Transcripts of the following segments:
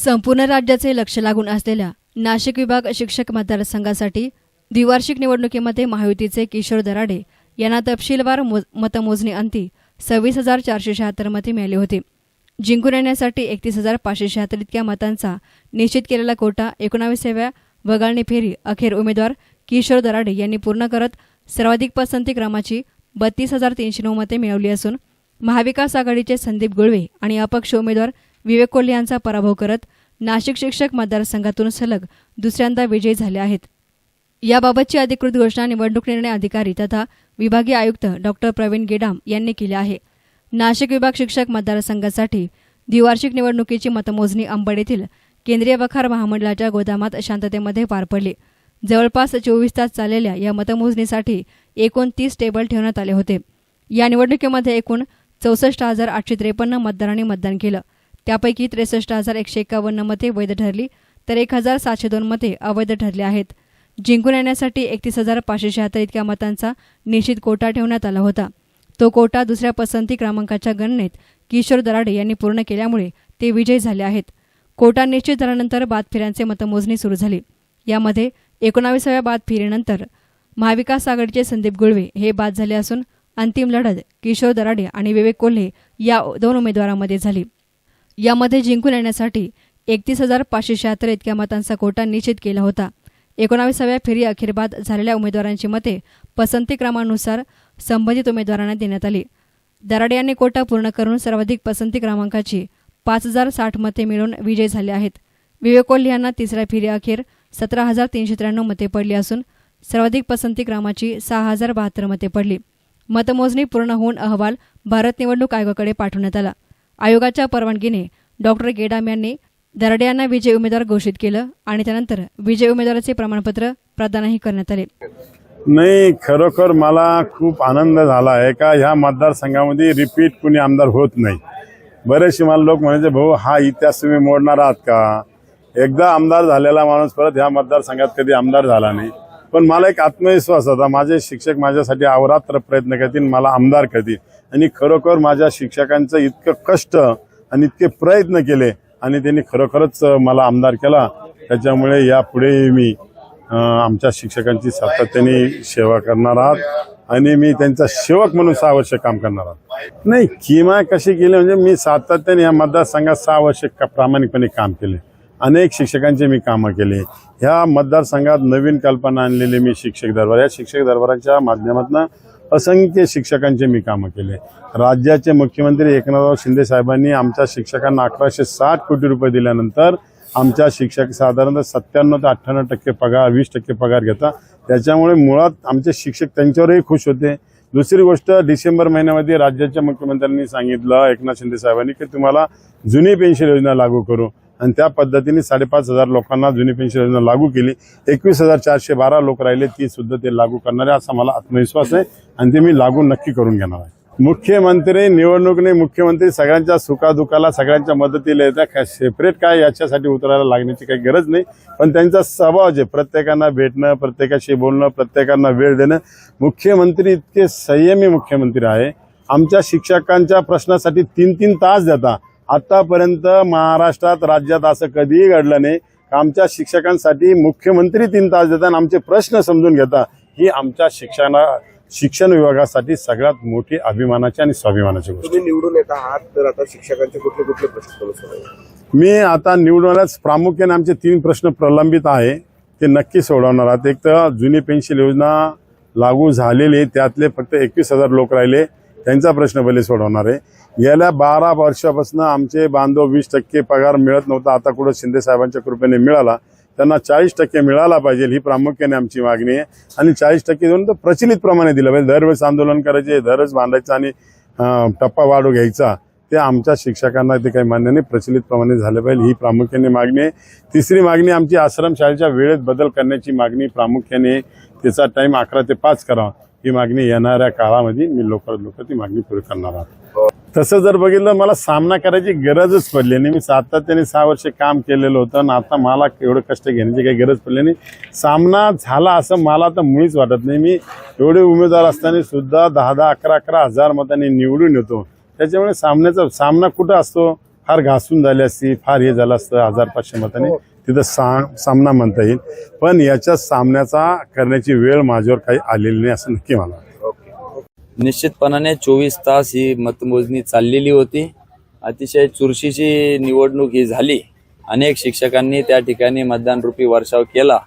संपूर्ण राज्याचे लक्ष लागून असलेल्या नाशिक विभाग शिक्षक मतदारसंघासाठी द्विवार्षिक निवडणुकीमध्ये महायुतीचे किशोर दराडे यांना तपशीलवार मतमोजणी अंती सव्वीस हजार चारशे शहात्तर मते मिळाली होती. जिंकून येण्यासाठी एकतीस हजार पाचशे शहात्तर इतक्या मतांचा निश्चित केलेला कोटा एकोणावीसाव्या वगळणी फेरी अखेर उमेदवार किशोर दराडे यांनी पूर्ण करत सर्वाधिक पसंती क्रमाची बत्तीस हजार तीनशे नऊ मते मिळवली असून महाविकास आघाडीचे संदीप गुळवे आणि अपक्ष उमेदवार विवेक कोल्हे यांचा पराभव करत नाशिक शिक्षक मतदारसंघातून सलग दुसऱ्यांदा विजयी झाले आहेत. याबाबतची अधिकृत घोषणा निवडणूक निर्णय अधिकारी तथा विभागीय आयुक्त डॉक्टर प्रवीण गेडाम यांनी केली आहे. नाशिक विभाग शिक्षक मतदारसंघासाठी द्विवार्षिक निवडणुकीची मतमोजणी अंबड येथील केंद्रीय वखार महामंडळाच्या गोदामात शांततेमध्ये पार पडली. जवळपास चोवीस तास चाललेल्या या मतमोजणीसाठी एकूण तीस टेबल ठेवण्यात आले होते. या निवडणुकीमध्ये एकूण चौसष्ट हजार आठशे त्रेपन्न मतदारांनी मतदान केलं. त्यापैकी त्रेसष्ट हजार एकशे एकावन्न मते वैध ठरली तर एक हजार सातशे दोन मते अवैध ठरली आहेत. जिंकून येण्यासाठी एकतीस हजार पाचशे शहात्तर इतक्या मतांचा निश्चित कोटा ठेवण्यात आला होता. तो कोटा दुसऱ्या पसंती क्रमांकाच्या गणनेत किशोर दराडे यांनी पूर्ण केल्यामुळे ते विजयी झाले आहेत. कोटा निश्चित झाल्यानंतर बाद फेऱ्यांचे मतमोजणी सुरू झाली. यामध्ये एकोणावीसाव्या बाद फेरीनंतर महाविकास आघाडीचे संदीप गुळवे हे बाद झाले असून अंतिम लढत किशोर दराडे आणि विवेक कोल्हे या दोन उमेदवारांमध्ये झाली. यामध्ये जिंकून येण्यासाठी एकतीस हजार पाचशे शहात्तर इतक्या मतांचा कोटा निश्चित केला होता. एकोणावीसाव्या फेरी अखेर बाद झालेल्या उमेदवारांची मते पसंती क्रमानुसार संबंधित उमेदवारांना देण्यात आली. दराडे यांनी कोटा पूर्ण करून सर्वाधिक पसंती क्रमांकाची पाच हजार साठ मते मिळून विजयी झाले आहेत. विवेक कोल्हे यांना तिसऱ्या फेरी अखेर सतरा हजार तीनशे त्र्याण्णव मते पडली असून सर्वाधिक पसंती क्रमाची सहा हजार बहात्तर मते पडली. मतमोजणी पूर्ण होऊन अहवाल भारत निवडणूक आयोगाकडे पाठवण्यात आला. आयोगाच्या परवानगीने डॉक्टर गेडाम यांनी दराडे यांना विजय उमेदवार घोषित केलं आणि त्यानंतर विजय उमेदवाराचे प्रमाणपत्र प्रदानही करण्यात आले. नाही खरोखर मला खूप आनंद झाला आहे का ह्या मतदारसंघामध्ये रिपीट कुणी आमदार होत नाही. बरेचसे मला लोक म्हणायचे भाऊ हा इतिहास तुम्ही मोडणार आहात का? एकदा आमदार झालेला माणूस परत ह्या मतदारसंघात कधी आमदार झाला नाही. पण मला एक आत्मविश्वास होता. माझे शिक्षक माझ्यासाठी अवरात्र प्रयत्न करतील मला आमदार करतील. आणि खरोखर माझ्या शिक्षकांचं इतकं कष्ट आणि इतके प्रयत्न केले आणि त्यांनी खरोखरच मला आमदार केला. त्याच्यामुळे यापुढे मी आमच्या शिक्षकांची सातत्याने सेवा करणार आहात आणि मी त्यांचा सेवक म्हणून सहा वर्ष काम करणार आहात. नाही किमा कशी केली म्हणजे मी सातत्याने या मतदारसंघात सहा वर्ष प्रामाणिकपणे काम केले. अनेक शिक्षकांचे मी कामं केले. ह्या मतदारसंघात नवीन कल्पना आणलेले मी शिक्षक दरबार. या शिक्षक दरबाराच्या माध्यमातून असंख्य शिक्षकांचे मी कामं केले. राज्याचे मुख्यमंत्री एकनाथराव शिंदे साहेबांनी आमच्या शिक्षकांना अकराशे साठ कोटी रुपये दिल्यानंतर आमच्या शिक्षक साधारणतः सत्त्याण्णव ते अठ्ठ्याण्णव टक्के पगार वीस टक्के पगार घेता. त्याच्यामुळे मुळात आमचे शिक्षक त्यांच्यावरही खुश होते. दुसरी गोष्ट डिसेंबर महिन्यामध्ये राज्याच्या मुख्यमंत्र्यांनी सांगितलं एकनाथ शिंदे साहेबांनी की तुम्हाला जुनी पेन्शन योजना लागू करू. आणि त्या पद्धतीने साडेपाच हजार लोकांना जुनी पेन्शन योजना लागू केली. एकवीस हजार चारशे बारा लोक राहिले ती सुद्धा ते लागू करणारे असा मला आत्मविश्वास आहे. आणि ते मी लागू नक्की करून घेणार आहे. मुख्यमंत्री निवडणूक नाही मुख्यमंत्री सगळ्यांच्या सुखादुखाला सगळ्यांच्या मदतीला येतात काय सेपरेट काय याच्यासाठी उतरायला लागण्याची काही गरज नाही. पण त्यांचा स्वभाव जे प्रत्येकांना भेटणं प्रत्येकाशी बोलणं प्रत्येकांना वेळ देणं मुख्यमंत्री इतके संयमी मुख्यमंत्री आहे. आमच्या शिक्षकांच्या प्रश्नासाठी तीन तीन तास देता. आतापर्यंत महाराष्ट्रात राज्यात असं कधीही घडलं नाही. आमच्या शिक्षकांसाठी मुख्यमंत्री तीन तास देतात आमचे प्रश्न समजून घेता ही आमच्या शिक्षणा शिक्षण विभागासाठी सगळ्यात मोठी अभिमानाची आणि स्वाभिमानाची गोष्ट. तुम्ही निवडून येत आहात तर आता शिक्षकांचे कुठले कुठले प्रश्न? मी आता निवडूनच प्रामुख्याने आमचे तीन प्रश्न प्रलंबित आहे. ते नक्की सोडवणार आहात. एक तर जुनी पेन्शन योजना लागू झालेली त्यातले फक्त एकवीस हजार लोक राहिले. त्यांचा प्रश्न पहिले सोडवणार आहे. गेल्या बारा वर्षापासून आमचे बांधव वीस टक्के पगार मिळत नव्हता. आता कुठं शिंदे साहेबांच्या कृपेने मिळाला त्यांना चाळीस टक्के मिळाला पाहिजे ही प्रामुख्याने आमची मागणी आहे. आणि चाळीस टक्के देऊन तर प्रचलित प्रमाणे दिलं पाहिजे. दरवेळेस आंदोलन करायचे दरवेळेस बांधायचं आणि टप्पा वाढू घ्यायचा ते आमच्या शिक्षकांना ते काही मान्य नाही. प्रचलित प्रमाणे झालं पाहिजे ही प्रामुख्याने मागणी आहे. तिसरी मागणी आमची आश्रमशाळेच्या वेळेत बदल करण्याची मागणी प्रामुख्याने त्याचा टाईम अकरा ते पाच करावा. ही मागणी येणाऱ्या काळामध्ये मी लवकरात लवकर ती मागणी पुरी करणार आहोत. तसं जर बघितलं मला सामना करायची गरजच पडली नाही. मी सातत्याने सहा वर्ष काम केलेलं होतं आणि आता मला एवढं कष्ट घेण्याची काही गरज पडली नाही. सामना झाला असं मला तर मुळीच वाटत नाही. मी एवढे उमेदवार असताना सुद्धा दहा दहा अकरा अकरा हजार मतांनी निवडून येतो. त्याच्यामुळे सामन्याचा सामना कुठं असतो? फार घासून झाली असती फार हे झालं असतं हजार पाचशे मताने. तिथं सा सामना म्हणता येईल. पण याच्या सामन्याचा करण्याची वेळ माझ्यावर काही आलेली नाही असं नक्की मला निश्चितपणाने चोवीस तास ही मतमोजणी चाललेली होती. अतिशय चुरशीची निवडणूक ही झाली. अनेक शिक्षकांनी त्या ठिकाणी मतदान रूपी वर्षाव केला.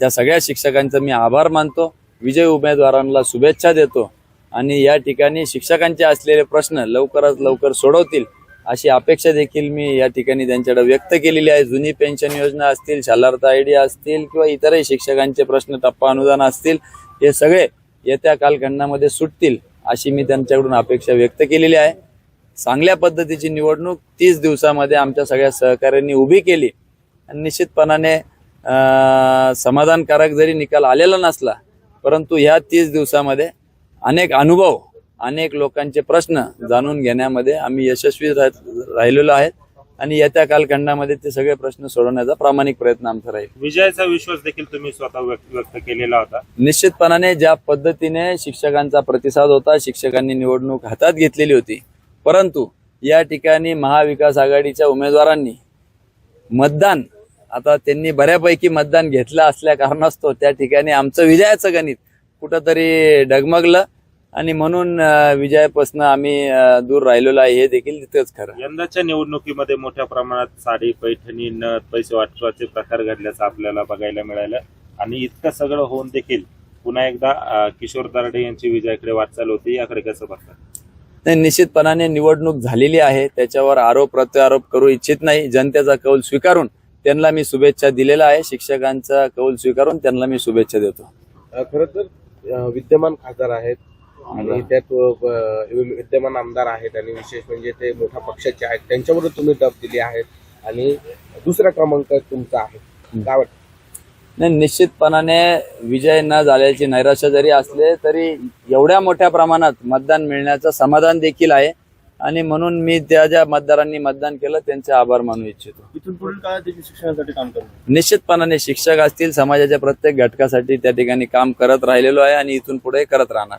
त्या सगळ्या शिक्षकांचा मी आभार मानतो. विजय उमेदवारांना शुभेच्छा देतो. आणि या ठिकाणी शिक्षकांचे असलेले प्रश्न लवकरात लवकर सोडवतील. अशी अपेक्षा देखील मी या ठिकाणी त्यांच्याकडे व्यक्त केलेली आहे. जुनी पेन्शन योजना असतील शालार्थ आयडिया असतील किंवा इतरही शिक्षकांचे प्रश्न टप्पा अनुदान असतील हे सगळे येत्या कालखंडामध्ये सुटतील अशी मी त्यांच्याकडून अपेक्षा व्यक्त केलेली आहे. चांगल्या पद्धतीची निवडणूक तीस दिवसामध्ये आमच्या सगळ्या सहकाऱ्यांनी उभी केली. आणि निश्चितपणाने समाधानकारक जरी निकाल आलेला नसला परंतु ह्या तीस दिवसामध्ये अनेक अनुभव अनेक लोकांचे प्रश्न जाणून घेण्यामध्ये आम्ही यशस्वी राह- राहिलेलो आहेत. आणि येत्या कालखंडामध्ये ते सगळे प्रश्न सोडवण्याचा प्रामाणिक प्रयत्न आमचा राहील. विजयाचा विश्वास देखील तुम्ही स्वतः व्यक्त केलेला होता. निश्चितपणाने ज्या पद्धतीने शिक्षकांचा प्रतिसाद होता शिक्षकांनी निवडणूक हातात घेतलेली होती. परंतु या ठिकाणी महाविकास आघाडीच्या उमेदवारांनी मतदान आता त्यांनी बऱ्यापैकी मतदान घेतलं असल्या कारणास्तव त्या ठिकाणी आमचं विजयाचं गणित कुठंतरी डगमगलं. आणि म्हणून विजयापासून आम्ही दूर राहिलेलो आहे. हे देखील तिथंच खरं यंदाच्या निवडणुकीमध्ये मोठ्या प्रमाणात साडी पैठणी नथ पैसे वाटपाचे प्रकार घडल्याचं आपल्याला बघायला मिळालं. आणि इतकं सगळं होऊन देखील पुन्हा एकदा किशोर तारडे यांची विजयाकडे वाटचाल होती. याकडे कसं बघतात नाही निश्चितपणाने निवडणूक झालेली आहे. त्याच्यावर आरोप प्रत्यारोप करू इच्छित नाही. जनतेचा कौल स्वीकारून त्यांना मी शुभेच्छा दिलेला आहे. शिक्षकांचा कौल स्वीकारून त्यांना मी शुभेच्छा देतो. खर तर विद्यमान खासदार आहेत. आणि त्यात विद्यमान आमदार आहेत आणि विशेष म्हणजे ते मोठ्या पक्षाचे आहेत. त्यांच्यावर तुम्ही डब दिली आहेत आणि दुसरा क्रमांक तुमचा आहे. काय वाटतं? नाही निश्चितपणाने विजय न झाल्याची नैराश्य जरी असले तरी एवढ्या मोठ्या प्रमाणात मतदान मिळण्याचं समाधान देखील आहे. आणि म्हणून मी त्या ज्या मतदारांनी मतदान केलं त्यांचे आभार मानू इच्छितो. इथून पुढील काळात देखील शिक्षणासाठी काम करतो निश्चितपणाने शिक्षक असतील समाजाच्या प्रत्येक घटकासाठी त्या ठिकाणी काम करत राहिलेलो आहे आणि इथून पुढे करत राहणार.